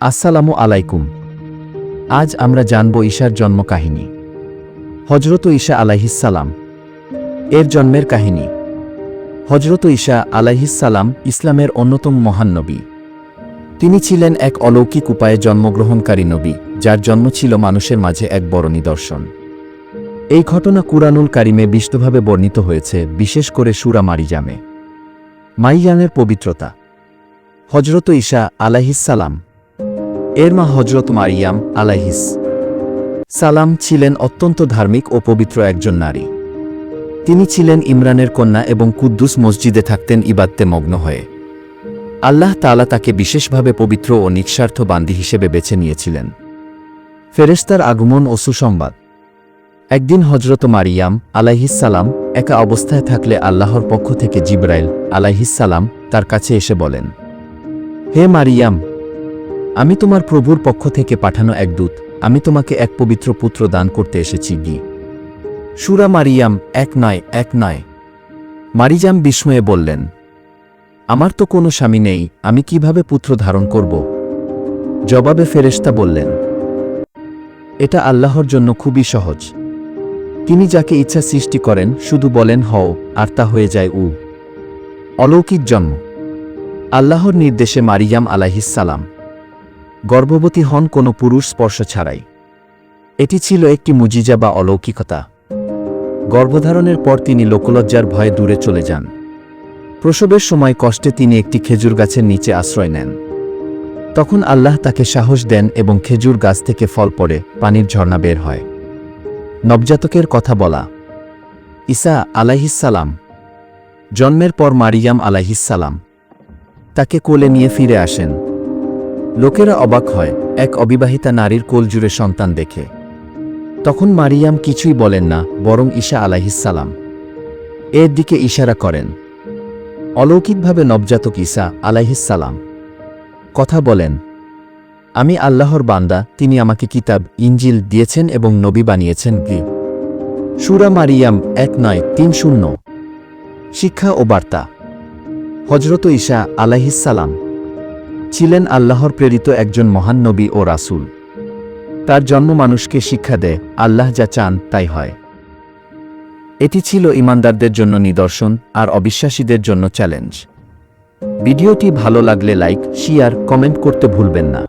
আসসালামু আলাইকুম। আজ আমরা জানব ঈশার জন্ম কাহিনী হজরত ঈশা আলাইহিসালাম এর জন্মের কাহিনী। হজরত ঈশা আলাইহিসালাম ইসলামের অন্যতম মহান নবী। তিনি ছিলেন এক অলৌকিক উপায়ে জন্মগ্রহণকারী নবী, যার জন্ম ছিল মানুষের মাঝে এক বড় নিদর্শন। এই ঘটনা কুরানুল কারিমে বিস্তভাবে বর্ণিত হয়েছে, বিশেষ করে সুরা মারিজামে মাইয়ানের পবিত্রতা। হজরত ঈশা আলাইহিসালাম এর মা হজরত মারিয়াম আলাইহিস সালাম ছিলেন অত্যন্ত ধার্মিক ও পবিত্র একজন নারী। তিনি ছিলেন ইমরানের কন্যা এবং কুদ্দুস মসজিদে থাকতেন ইবাদতে মগ্ন হয়ে। আল্লাহ তাআলা তাকে বিশেষভাবে পবিত্র ও নিঃস্বার্থ বান্দি হিসেবে বেছে নিয়েছিলেন। ফেরেশতার আগমন ও সুসংবাদ। একদিন হজরত মারিয়াম আলাইহিসালাম একা অবস্থায় থাকলে আল্লাহর পক্ষ থেকে জিব্রাইল আলাইহিসালাম তার কাছে এসে বলেন, হে মারিয়াম আমি তোমার প্রভুর পক্ষ থেকে পাঠানো এক দূত। আমি তোমাকে এক পবিত্র পুত্র দান করতে এসেছি, গি। সুরা মারিয়াম, এক নয় এক নয়। মারিজাম বিস্ময়ে বললেন, আমার তো কোনো স্বামী নেই, আমি কীভাবে পুত্র ধারণ করব? জবাবে ফেরেশতা বললেন, এটা আল্লাহর জন্য খুবই সহজ। তিনি যাকে ইচ্ছা সৃষ্টি করেন, শুধু বলেন, হও, আর তা হয়ে যায়, উ। অলৌকিক জন্ম। আল্লাহর নির্দেশে মারিয়াম আলাহিসাল্লাম গর্ভবতী হন কোনো পুরুষ স্পর্শ ছাড়াই। এটি ছিল একটি মুজিজা বা অলৌকিকতা। গর্ভধারণের পর তিনি লোকলজ্জার ভয়ে দূরে চলে যান। প্রসবের সময় কষ্টে তিনি একটি খেজুর গাছের নিচে আশ্রয় নেন। তখন আল্লাহ তাকে সাহস দেন এবং খেজুর গাছ থেকে ফল পড়ে, পানির ঝর্ণা বের হয়। নবজাতকের কথা বলা। ঈসা আলাইহিসালাম জন্মের পর মারিয়াম আলাইহিসালাম তাকে কোলে নিয়ে ফিরে আসেন। লোকেরা অবাক হয়, এক অবিবাহিতা নারীর কোলজুড়ে সন্তান দেখে। তখন মারিয়াম কিছুই বলেন না, বরং ঈশা আলাইহিসালাম এর দিকে ইশারা করেন। অলৌকিকভাবে নবজাতক ঈসা আলাইহিসালাম কথা বলেন, আমি আল্লাহর বান্দা, তিনি আমাকে কিতাব, ইঞ্জিল দিয়েছেন এবং নবী বানিয়েছেন গি সুরা মারিয়াম এক নয়, তিন শূন্য। শিক্ষা ও বার্তা। হজরত ঈশা আলাইহিসালাম ছিলেন আল্লাহর প্রেরিত একজন মহান নবী ও রাসুল। তার জন্ম মানুষকে শিক্ষা দেয়, আল্লাহ যা চান তাই হয়। এটি ছিল ইমানদারদের জন্য নিদর্শন আর অবিশ্বাসীদের জন্য চ্যালেঞ্জ। ভিডিওটি ভালো লাগলে লাইক, শেয়ার, কমেন্ট করতে ভুলবেন না।